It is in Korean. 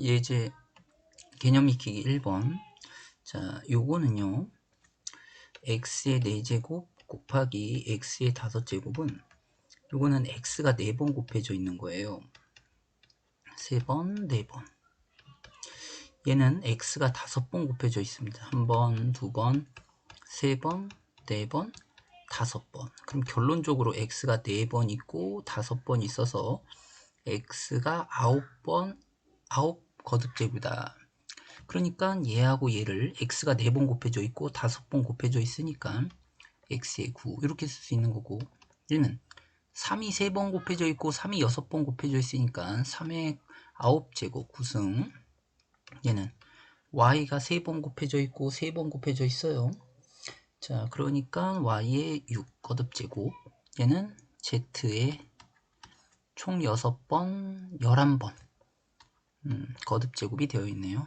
예제 개념 익히기 1번. 자 요거는요. x의 4제곱 곱하기 x의 5제곱은 요거는 x가 4번 곱해져 있는 거예요. 3번 4번. 얘는 x가 5번 곱해져 있습니다. 1번 2번 3번 4번 5번. 그럼 결론적으로 x가 4번 있고 5번 있어서 x가 9번 9 거듭 제곱이다. 그러니까 얘하고 얘를 x가 4번 곱해져 있고 5번 곱해져 있으니까 x의 9 이렇게 쓸 수 있는 거고 얘는 3이 3번 곱해져 있고 3이 6번 곱해져 있으니까 3의 9제곱 9승 얘는 y가 3번 곱해져 있고 3번 곱해져 있어요. 자 그러니까 y의 6 거듭제곱 얘는 z의 총 6번 11번 음, 거듭 제곱이 되어 있네요.